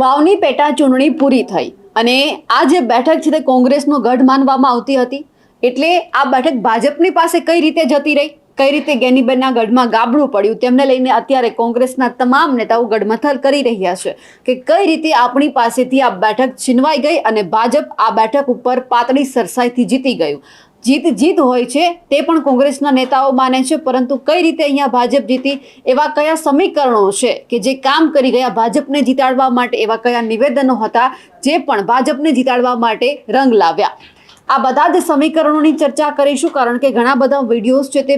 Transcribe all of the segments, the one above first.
વાવની પેટા ચૂંટણી પૂરી થઈ અને આ જે બેઠક છે તે કોંગ્રેસનો ગઢ માનવામાં આવતી હતી. એટલે આ બેઠક ભાજપની પાસે કઈ રીતે જતી રહી? કઈ રીતે ગેનીબેનના ગઢમાં ગાબડું પડ્યું? તેમને લઈને અત્યારે કોંગ્રેસના તમામ નેતાઓ ગઢમથલ કરી રહ્યા છે કે કઈ રીતે આપણી પાસેથી આ બેઠક છીનવાઈ ગઈ અને ભાજપ આ બેઠક ઉપર પાતળી સરસાઈથી જીતી ગયું? જીત જીત હોય છે, તે પણ કોંગ્રેસના નેતાઓ માને છે. પરંતુ કઈ રીતે અહીંયા ભાજપ જીતી? એવા કયા સમીકરણો છે કે જે કામ કરી ગયા ભાજપને જીતાડવા માટે? એવા કયા નિવેદનો હતા જે પણ ભાજપને જીતાડવા માટે રંગ લાવ્યા? આ બધા જ સમીકરણોની ચર્ચા કરીશું, કારણ કે ઘણા બધા વિડીયોઝ છે તે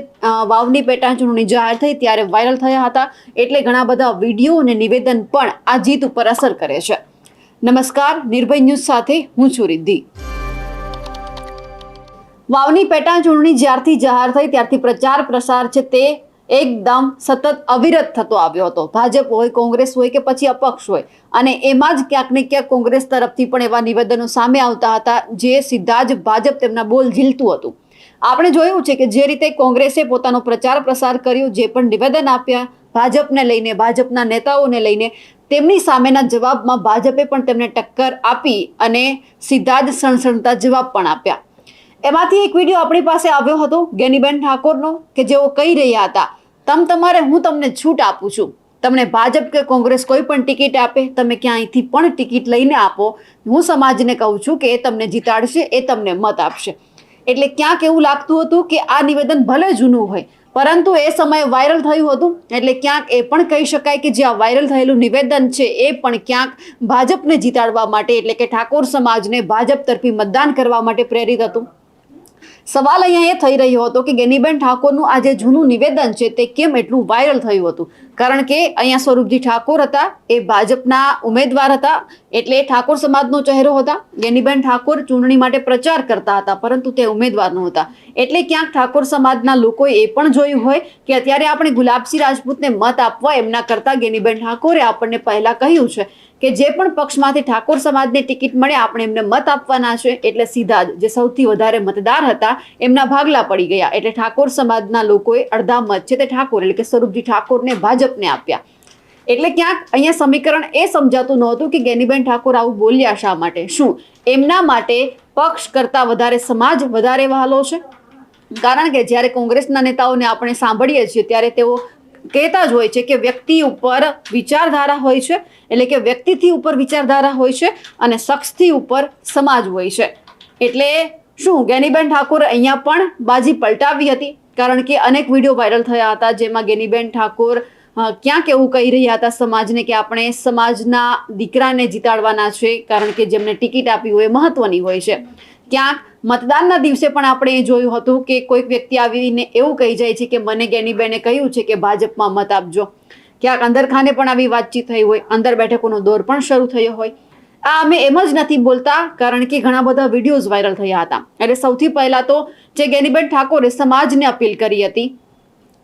વાવની પેટા ચૂંટણી જાહેર થઈ, ત્યારે વાયરલ થયા હતા. એટલે ઘણા બધા વીડિયો અને નિવેદન પણ આ જીત ઉપર અસર કરે છે. નમસ્કાર, નિર્ભય ન્યૂઝ સાથે હું છું રિદ્ધિ. વાવની પેટા ચૂંટણી જ્યારથી જાહેર થઈ, ત્યારથી પ્રચાર પ્રસાર છે તે એકદમ સતત અવિરત થતો આવ્યો હતો. ભાજપ હોય, કોંગ્રેસ હોય કે પછી અપક્ષ હોય. અને એમાં જ ક્યાંક ને ક્યાંક કોંગ્રેસ તરફથી પણ એવા નિવેદનો સામે આવતા હતા, જે સીધા જ ભાજપ તેમના બોલ ઝીલતું હતું. આપણે જોયું છે કે જે રીતે કોંગ્રેસે પોતાનો પ્રચાર પ્રસાર કર્યો, જે પણ નિવેદન આપ્યા, ભાજપને લઈને, ભાજપના નેતાઓને લઈને, તેમની સામેના જવાબમાં ભાજપે પણ તેમને ટક્કર આપી અને સીધા જ સણસણતા જવાબ પણ આપ્યા. એમાંથી એક વીડિયો આપણી પાસે આવ્યો હતો ગેનીબેન ઠાકોરનો, કે જેઓ કહી રહ્યા હતા, તમ તમારે હું તમને છૂટ આપું છું. તમને ભાજપ કે કોંગ્રેસ કોઈ પણ ટિકિટ આપે, તમે ક્યાંયથી પણ ટિકિટ લઈને આપો. હું સમાજને કહું છું કે એ તમને જીતાડશે, એ તમને મત આપશે. એટલે ક્યાંક એવું લાગતું હતું કે આ નિવેદન ભલે જૂનું હોય, પરંતુ એ સમયે વાયરલ થયું હતું. એટલે ક્યાંક એ પણ કહી શકાય કે જે આ વાયરલ થયેલું નિવેદન છે, એ પણ ક્યાંક ભાજપને જીતાડવા માટે, એટલે કે ઠાકોર સમાજને ભાજપ તરફી મતદાન કરવા માટે પ્રેરિત હતું. સવાલ અહીંયા એ થઈ રહ્યો હતો કે ગેનીબેન ઠાકોરનું આ જે જૂનું નિવેદન છે તે કેમ એટલું વાયરલ થયું હતું? કારણ કે અહીંયા સ્વરૂપજી ઠાકોર હતા, એ ભાજપના ઉમેદવાર હતા, એટલે ઠાકોર સમાજનો ચહેરો હતા. ગેનીબેન ઠાકોર ચૂંટણી માટે પ્રચાર કરતા હતા, પરંતુ તે ઉમેદવાર નહોતા. એટલે ક્યાંક ઠાકોર સમાજના લોકોએ એ પણ જોયું હોય કે અત્યારે આપણે ગુલાબસિંહ રાજપૂતને મત આપવા એમના કરતાં ગેનીબેન ઠાકોરે આપણને પહેલા કહ્યું છે કે જે પણ પક્ષમાંથી ઠાકોર સમાજને ટિકિટ મળે, આપણે એમને મત આપવાના છે, એટલે સીધા જ જે સૌથી વધારે મતદાર હતા, એમના ભાગલા પડી ગયા. એટલે ઠાકોર સમાજના લોકોએ અડધા મત છે તે ઠાકોર, એટલે કે સ્વરૂપજી ઠાકોરને ભાજપને આપ્યા. એટલે ક્યાંક અહીંયા સમીકરણ એ સમજાતું નહોતું કે ગેનીબેન ઠાકોર આવું બોલ્યા શા માટે? શું? એમના માટે પક્ષ કરતાં વધારે સમાજ વધારે વહાલો છે? કારણ કે જ્યારે કોંગ્રેસના નેતાઓને આપણે સાંભળીએ છીએ, ત્યારે તેઓ કહેતા જ હોય છે કે વ્યક્તિ ઉપર વિચારધારા હોય છે, એટલે કે વ્યક્તિથી ઉપર વિચારધારા હોય છે અને શખ્સથી ઉપર સમાજ હોય છે. એટલે શું, ગેનીબેન ઠાકોર અહીંયા પણ બાજી પલટાવી હતી? કારણ કે અનેક વીડિયો વાયરલ થયા હતા જેમાં ગેનીબેન ઠાકોર ક્યાંક એવું કહી રહ્યા હતા સમાજને કે આપણે સમાજના દીકરાને જીતાડવાના છે, કારણ કે જેમને ટિકિટ આપી હોય એ મહત્વની હોય છે. ક્યાંક મતદાનના દિવસે પણ આપણે એ જોયું હતું કે કોઈક વ્યક્તિ આવીને એવું કહી જાય છે કે મને ગેનીબેને કહ્યું છે કે ભાજપમાં મત આપજો. ક્યાંક અંદરખાને પણ આવી વાતચીત થઈ હોય, અંદર બેઠકોનો દોર પણ શરૂ થયો હોય. આ અમે એમ જ નથી બોલતા, કારણ કે ઘણા બધા વિડીયોઝ વાયરલ થયા હતા. એટલે સૌથી પહેલાં તો જે ગેનીબેન ઠાકોરે સમાજને અપીલ કરી હતી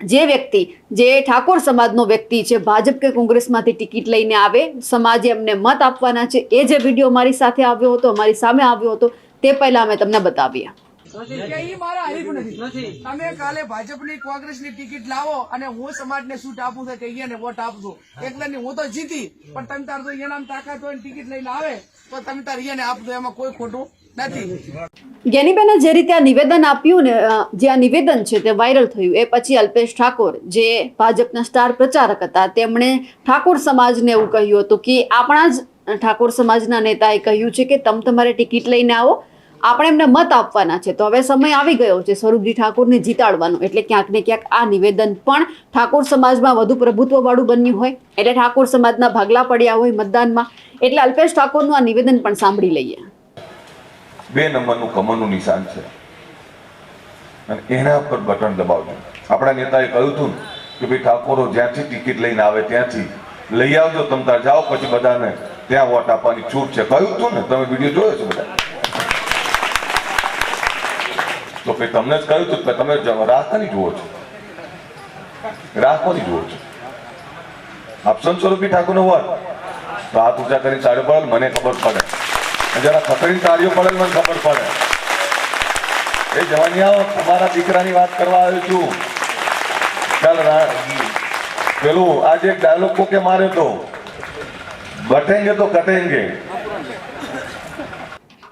જે વ્યક્તિ જે ઠાકોર સમાજનો વ્યક્તિ છે ભાજપ કે કોંગ્રેસમાંથી ટિકિટ લઈને આવે સમાજે એમને મત આપવાના છે એ જે વીડિયો મારી સાથે આવ્યો હતો અમારી સામે આવ્યો હતો તે પહેલા અમે તમને બતાવીએ. કે ઈ મારા હરીફ નથી. તમે કાલે ભાજપની કોંગ્રેસની ટિકિટ લાવો અને હું સમાજને શું આપું છું કે વોટ આપજો એકલાની હું તો જીતી પણ તમે તાર તો એનામ તાકાત હોય ને ટિકિટ લઈને આવે તો તમે તાર અહીંયા આપજો એમાં કોઈ ખોટું ગેનીબેને જે રીતે આ નિવેદન આપ્યું ને જે આ નિવેદન છે તે વાયરલ થયું, એ પછી અલ્પેશ ઠાકોર, જે ભાજપના સ્ટાર પ્રચારક હતા, તેમણે ઠાકોર સમાજને એવું કહ્યું હતું કે, આપણા જ ઠાકોર સમાજના નેતાએ કહ્યું છે કે, તમ તમારે ટિકિટ લઈને આવો, આપણે એમને મત આપવાના છે. તો હવે સમય આવી ગયો છે સ્વરૂપજી ઠાકોરને જીતાડવાનો, એટલે ક્યાંક ને ક્યાંક આ નિવેદન પણ ઠાકોર સમાજમાં વધુ પ્રભુત્વવાળું બન્યું હોય, એટલે ઠાકોર સમાજના ભાગલા પડ્યા હોય મતદાનમાં. એટલે અલ્પેશ ઠાકોરનું આ નિવેદન પણ સાંભળી લઈએ. બે નંબરનું કમરનું નિશાન છે. અને એના પર બટન દબાવજો. આપણા નેતાએ કહ્યું હતું કે ભાઈ ઠાકોરો જ્યાંથી ટિકિટ લઈને આવે ત્યાંથી લઈ આવજો, તમે તાર જાઓ, પછી બધાને ત્યાં વોટ આપવાની છૂટ છે. કહ્યું હતું ને, તમે વીડિયો જોયો છે બધા? તો ભાઈ તમને જ કહ્યું હતું કે તમે કોની જુઓ છો? રાહ કોની જુઓ છો? આપશો ને સ્વરૂપી ઠાકોરનો વર. તો હાથ ઊંચા કરીને સાડે પડે મને ખબર પડે. જરા ખતરી તાળીઓ પડે મને ખબર પડે. એ જવાનિયાઓ, તમારા દીકરાની વાત કરવા આવ્યો છું. ચાલ પેલું, આજે એક ડાયલોગ કોકે માર્યો તો? બટેંગે તો કટેંગે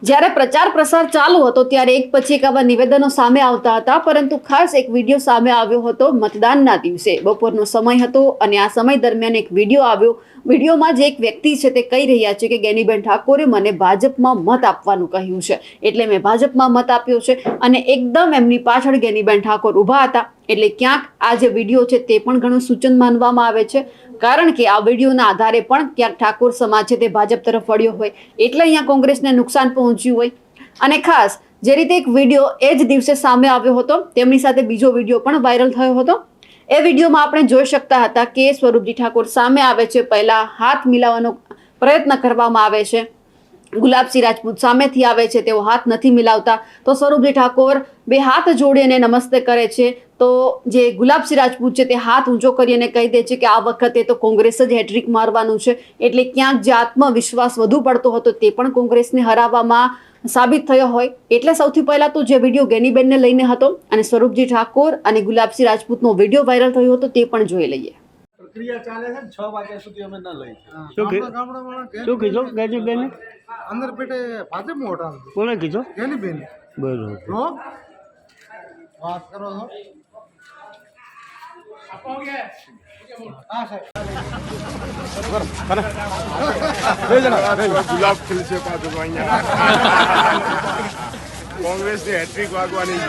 જ્યારે પ્રચાર પ્રસાર ચાલુ હતો ત્યારે એક પછી એક આવા નિવેદનો સામે આવતા હતા, પરંતુ ખાસ એક વીડિયો સામે આવ્યો હતો મતદાનના દિવસે. બપોરનો સમય હતો અને આ સમય દરમિયાન એક વીડિયો આવ્યો. વિડીયોમાં જે એક વ્યક્તિ છે તે કહી રહ્યા છે કે ગેનીબેન ઠાકોરે મને ભાજપમાં મત આપવાનું કહ્યું છે. એટલે મેં ભાજપમાં મત આપ્યો છે અને એકદમ એમની પાછળ ગેનીબેન ઠાકોર ઊભા હતા. એટલે ક્યાંક આ જે વીડિયો છે તે પણ ઘણું સૂચન માનવામાં આવે છે. કારણ કે આ વિડીયોના આધારે પણ ક્યાંક ઠાકોર સમાજ છે તે ભાજપ તરફ વળ્યો હોય, એટલે અહીંયા કોંગ્રેસને નુકસાન પહોંચ્યું હોય. અને ખાસ, જે રીતે એક વીડિયો એ જ દિવસે સામે આવ્યો હતો, તેમની સાથે બીજો વીડિયો પણ વાયરલ થયો હતો. એ વિડીયોમાં આપણે જોઈ શકતા હતા કે સ્વરૂપજી ઠાકોર સામે આવે છે, પહેલા હાથ મિલાવવાનો પ્રયત્ન કરવામાં આવે છે. ગુલાબસિંહ રાજપૂત સામેથી આવે છે, તેઓ હાથ નથી મિલાવતા. તો સ્વરૂપજી ઠાકોર બે હાથ જોડીને નમસ્તે કરે છે. તો જે ગુલાબસિંહ રાજપૂત છે, તે હાથ ઊંચો કરીને કહી દે છે કે આ વખતે તો કોંગ્રેસ જ હેટ્રિક મારવાનું છે. એટલે ક્યાંક જે આત્મવિશ્વાસ વધુ પડતો હતો, તે પણ કોંગ્રેસને હરાવવામાં સાબિત થયો હોય. એટલે સૌથી પહેલાં તો જે વીડિયો ગેનીબેનને લઈને હતો અને સ્વરૂપજી ઠાકોર અને ગુલાબસિંહ રાજપૂતનો વીડિયો વાયરલ થયો હતો, તે પણ જોઈ લઈએ. પ્રક્રિયા ચાલે છે છ વાગ્યા સુધી અમે ન લઈ શું શું કીધું? ગેનીબેન અંદર પેટે ભાજપ મોટા કોને કીધું? ગેલી બેન બરોબર વાત કરો છો? હા સાહેબ. ગુલાબ ખીલશે પાછું અહીંયા કોંગ્રેસની હેટ્રિક વાગવાની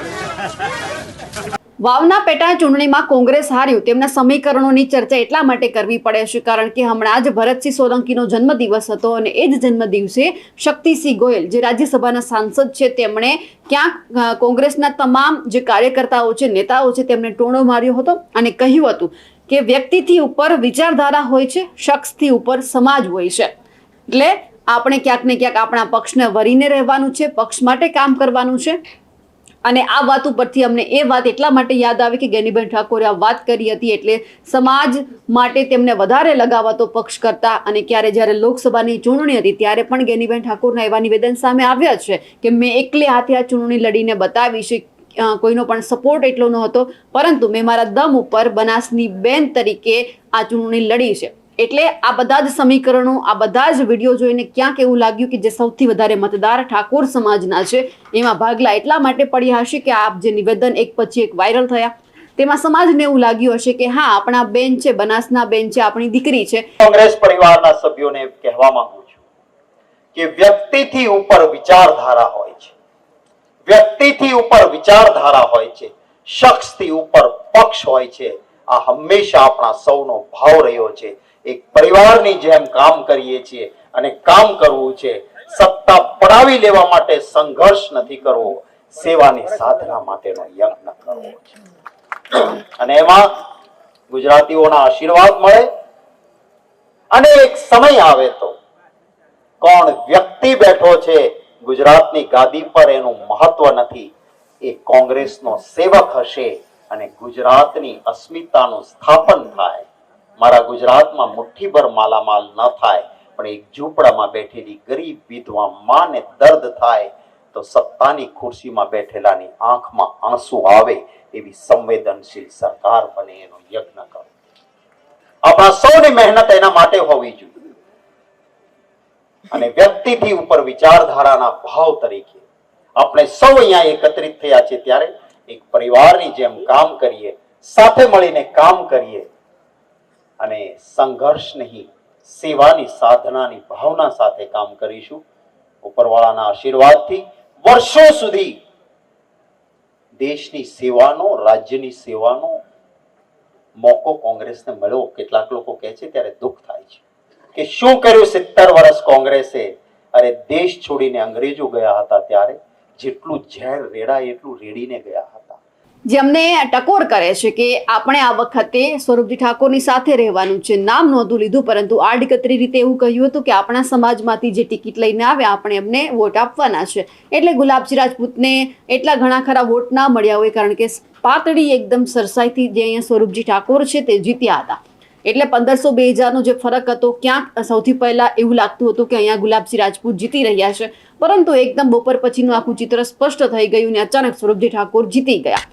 વાવના પેટા ચૂંટણીમાં કોંગ્રેસ હાર્યું. તેમના સમીકરણોની ચર્ચા એટલા માટે કરવી પડે છે, કારણ કે હમણાં જ ભરતસિંહ સોલંકીનો જન્મદિવસ હતો અને એ જ જન્મદિવસે શક્તિસિંહ ગોયલ, જે રાજ્યસભાના સાંસદ છે, તેમણે ક્યાંક કોંગ્રેસના તમામ જે કાર્યકર્તાઓ છે, નેતાઓ છે તેમણે ટોણો માર્યો હતો અને કહ્યું હતું કે વ્યક્તિથી ઉપર વિચારધારા હોય છે, શખ્સથી ઉપર સમાજ હોય છે. એટલે આપણે ક્યાંક ને ક્યાંક આપણા પક્ષને વરીને રહેવાનું છે, પક્ષ માટે કામ કરવાનું છે. અને આ વાત ઉપરથી અમને એ વાત એટલા માટે યાદ આવી કે ગેનીબેન ઠાકોરે આ વાત કરી હતી એટલે સમાજ માટે તેમને વધારે લગાવતો પક્ષ કરતા અને ક્યારે જ્યારે લોકસભાની ચૂંટણી હતી ત્યારે પણ ગેનીબેન ઠાકોરના એવા નિવેદન સામે આવ્યા છે કે મેં એકલે હાથે આ ચૂંટણી લડીને બતાવી છે કોઈનો પણ સપોર્ટ એટલો નહોતો, પરંતુ મેં મારા દમ ઉપર બનાસની બેન તરીકે આ ચૂંટણી લડી છે. એટલે આ બધા જ સમીકરણો, આ બધા જ વીડિયો જોઈને ક્યાંક એવું લાગ્યું કે જે સૌથી વધારે મતદાર ઠાકોર સમાજના છે, એમાં ભાગલા એટલા માટે પડ્યા હશે કે આ જે નિવેદન એક પછી એક વાયરલ થયા. તેમાં સમાજને એવું લાગ્યું હશે કે હા, આપણા બેન છે, બનાસના બેન છે, આપણી દીકરી છે. કોંગ્રેસ પરિવારના સભ્યોને કહેવા માંગુ છું કે વ્યક્તિથી ઉપર વિચારધારા હોય છે. વ્યક્તિથી ઉપર વિચારધારા હોય છે. શખ્સથી ઉપર પક્ષ હોય છે. આ હંમેશા આપણા સૌનો ભાવ રહ્યો છે. એક પરિવારની જેમ કામ કરીએ છીએ અને કામ કરવું છે, સત્તા પડાવી લેવા માટે સંઘર્ષ નથી કરવો, સેવાની સાધના માટેનો યજ્ઞ કરવો અને એમાં ગુજરાતીઓના આશીર્વાદ મળે અને એક સમય આવે તો કોણ વ્યક્તિ બેઠો છે ગુજરાતની ગાદી પર એનું મહત્વ નથી, એ કોંગ્રેસનો સેવક હશે અને ગુજરાતની અસ્મિતાનું સ્થાપન થાય. મારા ગુજરાતમાં મુઠ્ઠીભર માલામાલ ન થાય, પણ એક ઝૂંપડામાં બેઠેલી ગરીબ વિધવા માને દર્દ થાય, તો સત્તાની ખુરશીમાં બેઠેલાની આંખમાં આંસુ આવે એવી સંવેદનશીલ સરકાર બને એનો યજ્ઞ કરો. આપણા સૌની મહેનત એના માટે હોવી જોઈએ. અને વ્યક્તિથી ઉપર વિચારધારાના ભાવ તરીકે આપણે સૌ અહીંયા એકત્રિત થયા છે ત્યારે એક પરિવારની જેમ કામ કરીએ, સાથે મળીને કામ કરીએ અને સંઘર્ષ નહીં, સેવાની સાધનાની ભાવના સાથે કામ કરીશું. ઉપરવાળાના આશીર્વાદથી વર્ષો સુધી દેશની સેવાનો, રાજ્યની સેવાનો મોકો કોંગ્રેસને મળ્યો. કેટલાક લોકો કહે છે, ત્યારે દુઃખ થાય છે કે શું કર્યું સિત્તેર વર્ષ કોંગ્રેસે? અરે, દેશ છોડીને અંગ્રેજો ગયા હતા ત્યારે જેટલું ઝેર રેડાય એટલું રેડીને ગયા હતા. જેમને ટકોર કરે છે કે આપણે આ વખતે સ્વરૂપજી ઠાકોરની સાથે રહેવાનું છે. નામ નહોતું લીધું, પરંતુ આડકતરી રીતે એવું કહ્યું હતું કે આપણા સમાજમાંથી જે ટિકિટ લઈને આવે, આપણે એમને વોટ આપવાના છે. એટલે ગુલાબજી રાજપૂતને એટલા ઘણા ખરા વોટ ના મળ્યા હોય, કારણ કે પાતળી એકદમ સરસાઈથી જે અહીંયા સ્વરૂપજી ઠાકોર છે તે જીત્યા હતા. એટલે પંદરસો બે હજારનો જે ફરક હતો, ક્યાંક સૌથી પહેલાં એવું લાગતું હતું કે અહીંયા ગુલાબસિંહ રાજપૂત જીતી રહ્યા છે. પરંતુ એકદમ બપોર પછીનું આખું ચિત્ર સ્પષ્ટ થઈ ગયું ને અચાનક સ્વરૂપજી ઠાકોર જીતી ગયા.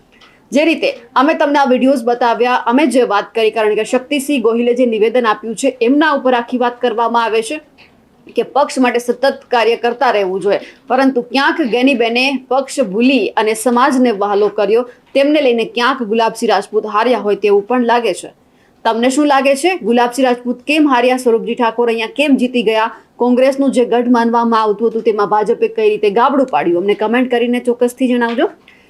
જે રીતે અમે તમને આ વિડીયોઝ બતાવ્યા, અમે જે વાત કરી, કારણ કે શક્તિસિંહ ગોહિલે જે નિવેદન આપ્યું છે, એમના ઉપર આખી વાત કરવામાં આવે છે કે પક્ષ માટે સતત કાર્ય કરતા રહેવું જોઈએ. પરંતુ ક્યાંક ગેનીબેને પક્ષ ભૂલી અને સમાજને વહાલો કર્યો, તેમને લઈને ક્યાંક ગુલાબસિંહ રાજપૂત હાર્યા હોય તેવું પણ લાગે છે. તમને શું લાગે છે? ગુલાબસિંહ રાજપૂત કેમ હાર્યા? સ્વરૂપજી ઠાકોર અહીંયા કેમ જીતી ગયા? કોંગ્રેસનું જે ગઢ માનવામાં આવતું હતું, તેમાં ભાજપે કઈ રીતે ગાબડું પાડ્યું? અમને કમેન્ટ કરીને ચોક્કસથી જણાવજો.